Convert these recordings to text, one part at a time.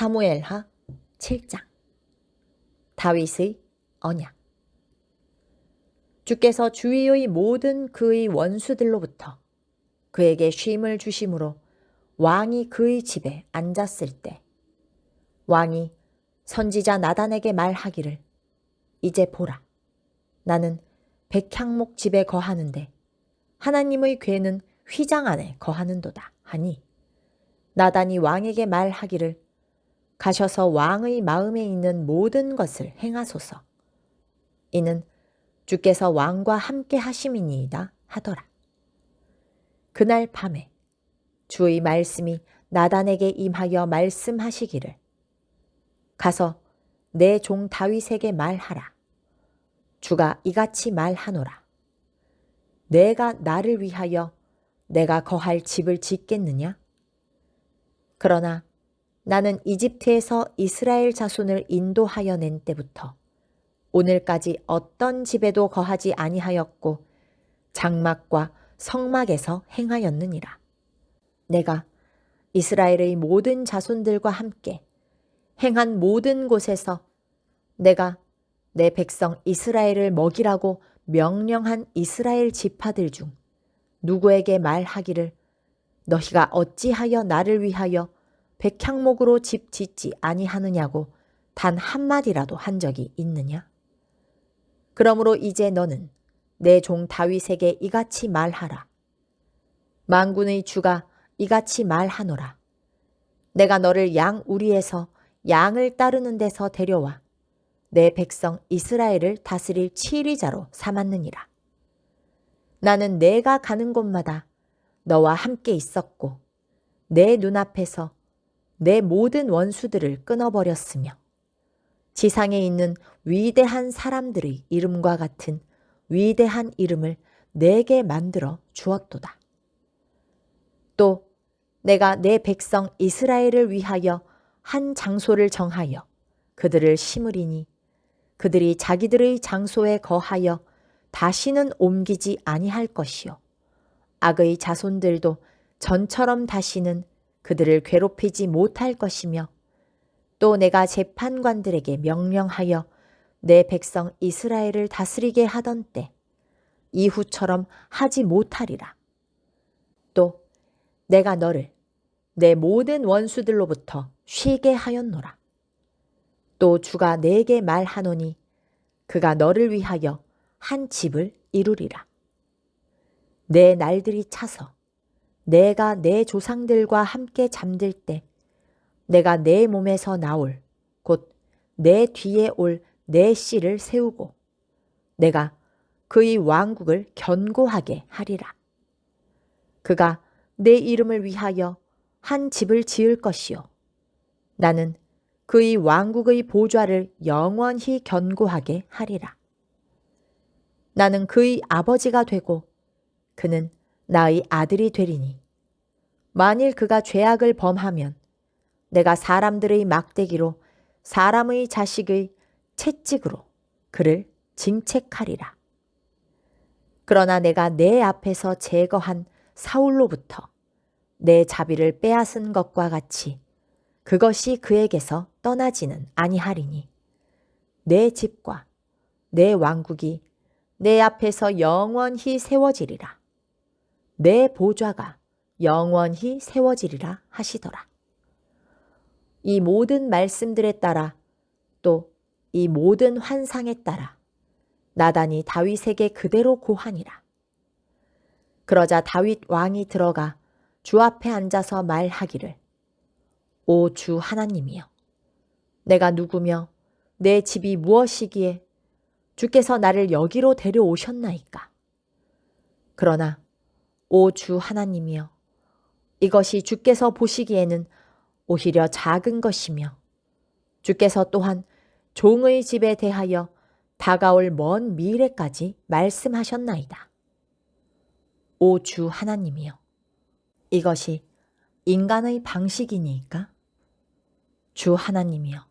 사무엘하 7장. 다윗의 언약. 주께서 주위의 모든 그의 원수들로부터 그에게 쉼을 주심으로 왕이 그의 집에 앉았을 때 왕이 선지자 나단에게 말하기를 이제 보라. 나는 백향목 집에 거하는데 하나님의 괴는 휘장 안에 거하는도다. 하니 나단이 왕에게 말하기를 가셔서 왕의 마음에 있는 모든 것을 행하소서. 이는 주께서 왕과 함께 하심이니이다 하더라. 그날 밤에 주의 말씀이 나단에게 임하여 말씀하시기를 가서 내 종 다윗에게 말하라. 주가 이같이 말하노라. 내가 나를 위하여 내가 거할 집을 짓겠느냐? 그러나 나는 이집트에서 이스라엘 자손을 인도하여 낸 때부터 오늘까지 어떤 집에도 거하지 아니하였고 장막과 성막에서 행하였느니라. 내가 이스라엘의 모든 자손들과 함께 행한 모든 곳에서 내가 내 백성 이스라엘을 먹이라고 명령한 이스라엘 지파들 중 누구에게 말하기를 너희가 어찌하여 나를 위하여 백향목으로 집 짓지 아니하느냐고 단 한마디라도 한 적이 있느냐? 그러므로 이제 너는 내 종 다윗에게 이같이 말하라. 만군의 주가 이같이 말하노라. 내가 너를 양 우리에서 양을 따르는 데서 데려와 내 백성 이스라엘을 다스릴 치리자로 삼았느니라. 나는 내가 가는 곳마다 너와 함께 있었고 내 눈앞에서 내 모든 원수들을 끊어버렸으며 지상에 있는 위대한 사람들의 이름과 같은 위대한 이름을 내게 만들어 주었도다. 또 내가 내 백성 이스라엘을 위하여 한 장소를 정하여 그들을 심으리니 그들이 자기들의 장소에 거하여 다시는 옮기지 아니할 것이요 악의 자손들도 전처럼 다시는 그들을 괴롭히지 못할 것이며 또 내가 재판관들에게 명령하여 내 백성 이스라엘을 다스리게 하던 때 이후처럼 하지 못하리라. 또 내가 너를 내 모든 원수들로부터 쉬게 하였노라. 또 주가 내게 말하노니 그가 너를 위하여 한 집을 이루리라. 내 날들이 차서 내가 내 조상들과 함께 잠들 때 내가 내 몸에서 나올 곧 내 뒤에 올 내 씨를 세우고 내가 그의 왕국을 견고하게 하리라. 그가 내 이름을 위하여 한 집을 지을 것이요. 나는 그의 왕국의 보좌를 영원히 견고하게 하리라. 나는 그의 아버지가 되고 그는 나의 아들이 되리니 만일 그가 죄악을 범하면 내가 사람들의 막대기로 사람의 자식의 채찍으로 그를 징책하리라. 그러나 내가 내 앞에서 제거한 사울로부터 내 자비를 빼앗은 것과 같이 그것이 그에게서 떠나지는 아니하리니 내 집과 내 왕국이 내 앞에서 영원히 세워지리라. 내 보좌가 영원히 세워지리라 하시더라. 이 모든 말씀들에 따라 또 이 모든 환상에 따라 나단이 다윗에게 그대로 고하니라. 그러자 다윗 왕이 들어가 주 앞에 앉아서 말하기를 오 주 하나님이여 내가 누구며 내 집이 무엇이기에 주께서 나를 여기로 데려오셨나이까 그러나 오 주 하나님이여 이것이 주께서 보시기에는 오히려 작은 것이며 주께서 또한 종의 집에 대하여 다가올 먼 미래까지 말씀하셨나이다. 오 주 하나님이여 이것이 인간의 방식이니까? 주 하나님이여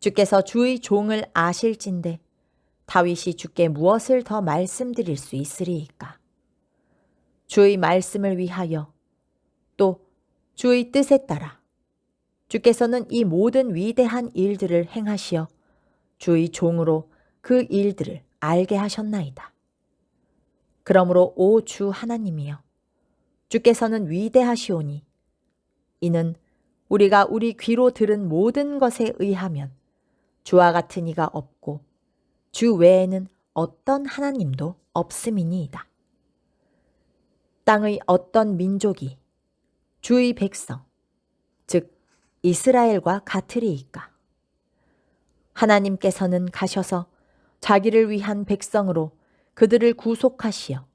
주께서 주의 종을 아실진데 다윗이 주께 무엇을 더 말씀드릴 수 있으리이까? 주의 말씀을 위하여 또 주의 뜻에 따라 주께서는 이 모든 위대한 일들을 행하시어 주의 종으로 그 일들을 알게 하셨나이다. 그러므로 오 주 하나님이여 주께서는 위대하시오니 이는 우리가 우리 귀로 들은 모든 것에 의하면 주와 같은 이가 없고 주 외에는 어떤 하나님도 없음이니이다. 땅의 어떤 민족이 주의 백성, 즉 이스라엘과 같으리이까. 하나님께서는 가셔서 자기를 위한 백성으로 그들을 구속하시어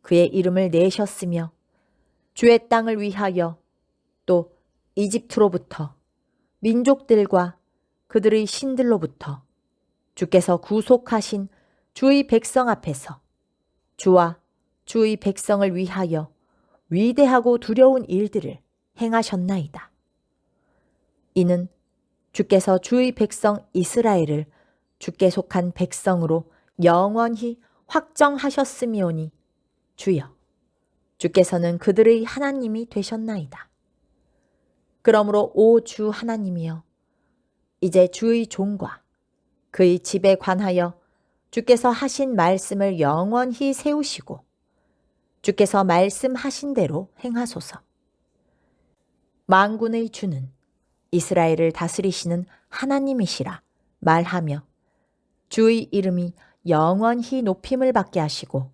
그의 이름을 내셨으며 주의 땅을 위하여 또 이집트로부터 민족들과 그들의 신들로부터 주께서 구속하신 주의 백성 앞에서 주와 주의 백성을 위하여 위대하고 두려운 일들을 행하셨나이다. 이는 주께서 주의 백성 이스라엘을 주께 속한 백성으로 영원히 확정하셨음이오니 주여 주께서는 그들의 하나님이 되셨나이다. 그러므로 오 주 하나님이여 이제 주의 종과 그의 집에 관하여 주께서 하신 말씀을 영원히 세우시고 주께서 말씀하신 대로 행하소서. 만군의 주는 이스라엘을 다스리시는 하나님이시라 말하며 주의 이름이 영원히 높임을 받게 하시고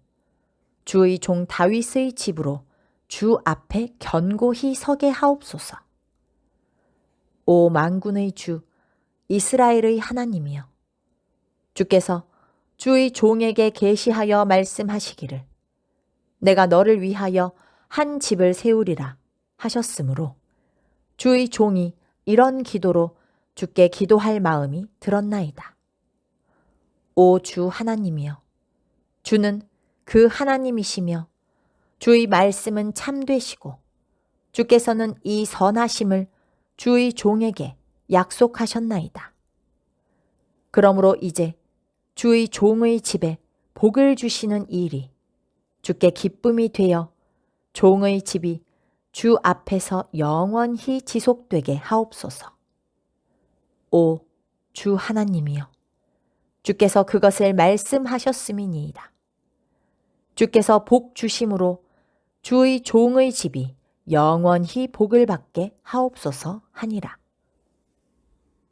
주의 종 다윗의 집으로 주 앞에 견고히 서게 하옵소서. 오 만군의 주 이스라엘의 하나님이여 주께서 주의 종에게 계시하여 말씀하시기를 내가 너를 위하여 한 집을 세우리라 하셨으므로 주의 종이 이런 기도로 주께 기도할 마음이 들었나이다. 오 주 하나님이여 주는 그 하나님이시며 주의 말씀은 참되시고 주께서는 이 선하심을 주의 종에게 약속하셨나이다. 그러므로 이제 주의 종의 집에 복을 주시는 일이 주께 기쁨이 되어 종의 집이 주 앞에서 영원히 지속되게 하옵소서. 오, 주 하나님이여. 주께서 그것을 말씀하셨음이니이다. 주께서 복 주심으로 주의 종의 집이 영원히 복을 받게 하옵소서 하니라.